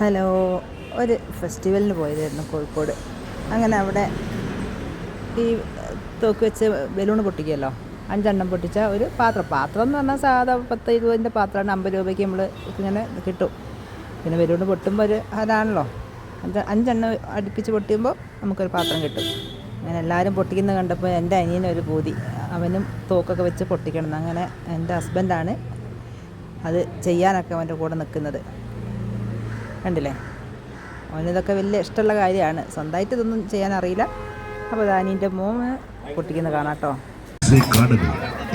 Hello ഒരു ഫെസ്റ്റിവലിന് പോയതായിരുന്നു കോഴിക്കോട്. അങ്ങനെ അവിടെ ഈ തോക്ക് വെച്ച് ബലൂൺ പൊട്ടിക്കുമല്ലോ അഞ്ചെണ്ണം പൊട്ടിച്ച ഒരു പാത്രം. പാത്രം എന്ന് പറഞ്ഞാൽ സാധാ പത്ത് ഇരുപതിന്റെ പാത്രമാണ്. അമ്പത് രൂപയ്ക്ക് നമ്മൾ ഇങ്ങനെ കിട്ടും. പിന്നെ ബലൂൺ പൊട്ടുമ്പോൾ ഒരു അതാണല്ലോ. അഞ്ച് അഞ്ചെണ്ണം അടുപ്പിച്ച് പൊട്ടിയുമ്പോൾ നമുക്കൊരു പാത്രം കിട്ടും. അങ്ങനെ എല്ലാവരും പൊട്ടിക്കുന്നത് കണ്ടപ്പോൾ എന്റെ അനിയനൊരു പൂതി. അവനും തോക്കൊക്കെ വെച്ച് പൊട്ടിക്കണം അങ്ങനെ എന്റെ ഹസ്ബൻഡാണ് അത് ചെയ്യാനൊക്കെ അവന്റെ കൂടെ നിൽക്കുന്നത്. കണ്ടില്ലേ? അവനിതൊക്കെ വലിയ ഇഷ്ടമുള്ള കാര്യമാണ്. സ്വന്തമായിട്ട് ഇതൊന്നും ചെയ്യാൻ അറിയില്ല. അപ്പോൾ ദാനീന്റെ മോന് പൊട്ടിക്കുന്ന കാണാട്ടോ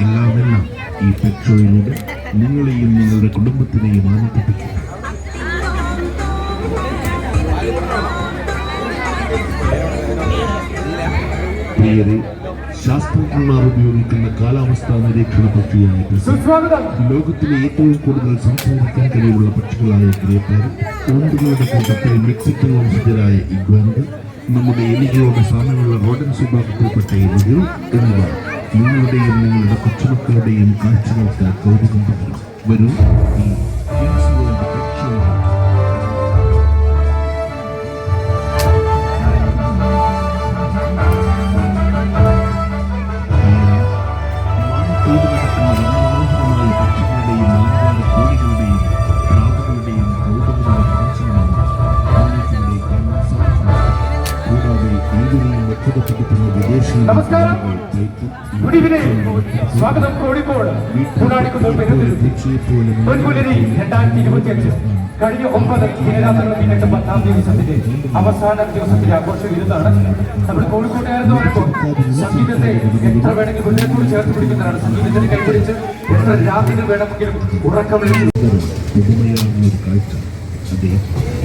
എല്ലാമെല്ലാം ഈ പെട്രോളിലൂടെ നിങ്ങളെയും നിങ്ങളുടെ കുടുംബത്തിനെയും ആനന്ദിപ്പിക്കും. പ്രിയരെ ശാസ്ത്രജ്ഞന്മാർ ഉപയോഗിക്കുന്ന കാലാവസ്ഥാ നിരീക്ഷണ പക്ഷിയായ ലോകത്തിലെ ഏറ്റവും കൂടുതൽ സംസാരിക്കാൻ കഴിവുള്ള പക്ഷികളായ ഗ്രേപ്പർ ഓണ്ടുകളുടെ കൂട്ടത്തിൽ മെക്സിക്കൻ വംശജരായ ഇഗ്വാനുകൾ നമ്മുടെ എലികളോട് സാമ്യമുള്ള റോഡൻസ് വിഭാഗത്തിൽപ്പെട്ട എലികൾ എന്നിവ നിങ്ങളുടെയും നിങ്ങളുടെ കൊച്ചുമക്കളുടെയും കാഴ്ചകൾക്ക് കൗതുകം പകരും. വരൂ നമസ്കാരം. ഗുഡ് ഈവനിങ് സ്വാഗതം കോഴിക്കോട്. കൂടാടിക്കുന്ന പൊൻപുലരി രണ്ടായിരത്തി കഴിഞ്ഞ ഒമ്പത് ദിനരാത്രങ്ങൾ പിന്നിട്ട് പത്താം ദിവസത്തിന്റെ അവസാന ദിവസത്തിന്റെ ആഘോഷം ഇരുന്നാണ് നമ്മൾ കോഴിക്കോട്ടുകാരെന്ന് പറയുമ്പോൾ സംഗീതത്തെ എത്ര വേണമെങ്കിലും മുന്നേക്കൂടി ചേർത്ത് പിടിക്കുന്നതാണ്. സംഗീതത്തിന് കൈപിടിച്ച് എത്ര രാത്രികൾ വേണമെങ്കിലും ഉറക്കം വിളിച്ച് പുതുമയാർന്ന ഒരു കാഴ്ച അതെ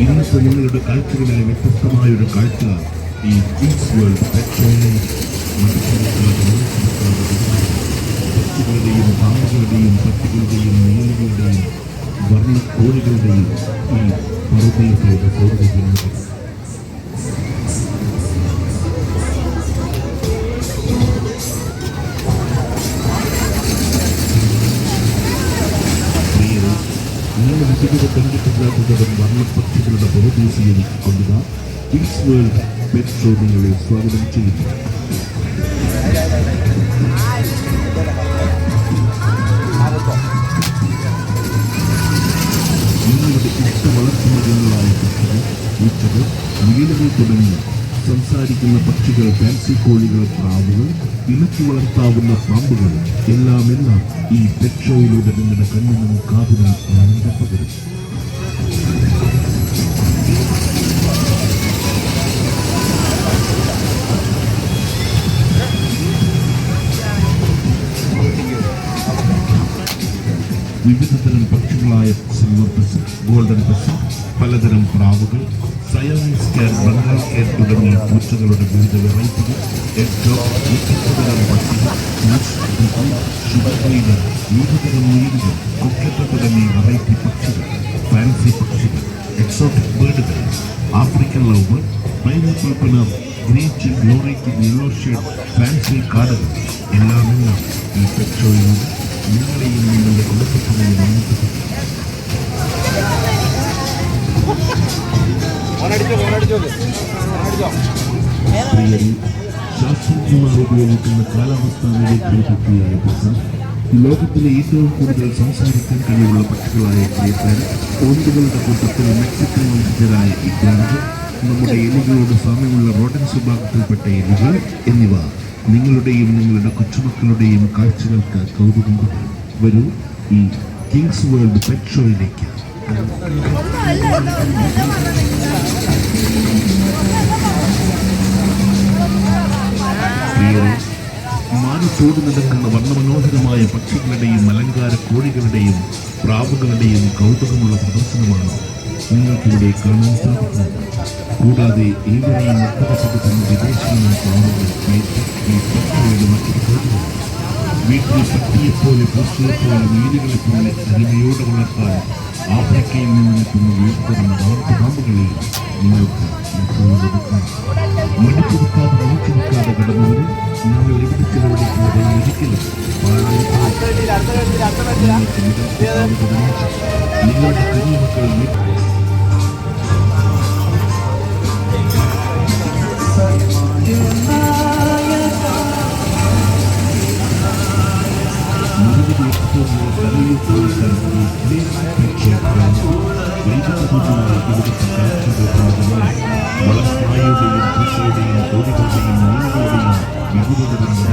ഇന്നത്തെ നിങ്ങളുടെ കാഴ്ചകളിലെ വ്യത്യസ്തമായ ഒരു കാഴ്ച ഈ കിങ്സ് വേൾഡ് പെട്രോളിയം പക്ഷികളുടെയും പാമ്പുകളുടെയും പട്ടികളുടെയും നീലുകളുടെയും വർണ്ണക്കോഴികളുടെയും ഈ പറുദീസയുടെ സൗരഭ്യം പ്രിയരെ നിങ്ങൾ ഇതുവരെ കണ്ടിട്ടില്ലാത്തതും വർണ്ണപ്പക്ഷികളുടെ ബഹുദൂസിയിലേക്ക് കൊണ്ടുവ കിങ്സ് വേൾഡ് പെറ്റ് ഷോ നിങ്ങളെ സ്വാഗതം ചെയ്യുന്നു മുയലുകൾ തുടങ്ങി സംസാരിക്കുന്ന പക്ഷികൾ ഫാൻസി കോഴികൾ പ്രാവുകൾ ഇണക്കി വളർത്താവുന്ന പാമ്പുകൾ എല്ലാം എല്ലാം ഈ പെറ്റ് നിങ്ങളുടെ കണ്ണിനും കാതിനും ആനന്ദം പകരും. വിവിധതരം പക്ഷികളായ സിൽവർ പെസ് ഗോൾഡൻ പെസ് പലതരം പ്രാവുകൾ സയാമീസ് ക്യാൻ ബംഗാൾ ക്യാൻ തുടങ്ങിയ പൂച്ചകളുടെ വിവിധ വെറൈറ്റികൾ എട്ടോ വ്യത്യസ്തതരം പക്ഷികൾ ഫിഷ്, ബിഗി, ഷുഗർ ക്ലീനർ വിവിധതരം നീരുകൾ കൊക്കറ്റ തുടങ്ങിയ വെറൈറ്റി പക്ഷികൾ ഫാൻസി പക്ഷികൾ എക്സോട്ടിക് ബേർഡുകൾ African love bird pineapple പിണർ green cheek glory yellow shade fancy കാർഡുകൾ എല്ലാം എല്ലാം ഈ പെറ്റ് ഷോയിലൂടെ നിങ്ങളെയും നിങ്ങളുടെ കുടുംബത്തിനെയും ആനന്ദിപ്പിക്കും ഉപയോഗിക്കുന്ന കാലാവസ്ഥാ ലോകത്തിലെ ഏറ്റവും കൂടുതൽ സംസാരിക്കാൻ കഴിവുള്ള പക്ഷികളായ ക്രിയക്കാർ ഓണ്ടുകളുടെ കൂട്ടത്തിൽ മെക്സിക്കൻ വംശജരായ ഇഗ്രാനുകൾ നമ്മുടെ എലികളോട് സാമ്യമുള്ള റോഡൻ വിഭാഗത്തിൽപ്പെട്ട എലികൾ എന്നിവ നിങ്ങളുടെയും നിങ്ങളുടെ കൊച്ചുമക്കളുടെയും കാഴ്ചകൾക്ക് കൗതുകം വരൂ ഈ കിങ്സ് വേൾഡ് പെറ്റ് ഷോയിലേക്ക് നടക്കുന്ന വർണമനോഹരമായ പക്ഷികളുടെയും അലങ്കാര കോഴികളുടെയും പ്രാവുകളുടെയും കൗതുകമുള്ള പ്രദർശനമാണ് നിങ്ങൾക്കിവിടെ കാണാൻ സാധിക്കുന്നത്. കൂടാതെ ഏവരെയും അർത്ഥപ്പെടുത്തുന്ന വിദേശങ്ങളും കാണുന്നത് വീട്ടിൽ പട്ടിയെപ്പോലെ പൂച്ചയെപ്പോലെ പോലെ അരിമയോടെ വളർത്താൻ ആഫ്രിക്കയിൽ നിന്ന് നിൽക്കുന്ന വിവിധ പാമ്പുകളെയും നിങ്ങൾക്ക് ഇപ്പോൾ നടക്കില്ല നിങ്ങളുടെ കുഞ്ഞുമക്കൾ ഭാഗമായി വളർച്ചയുടെയും കൃഷിയുടെയും കോഴികളുടെയും മീനുകളുടെയും വിപുലതരം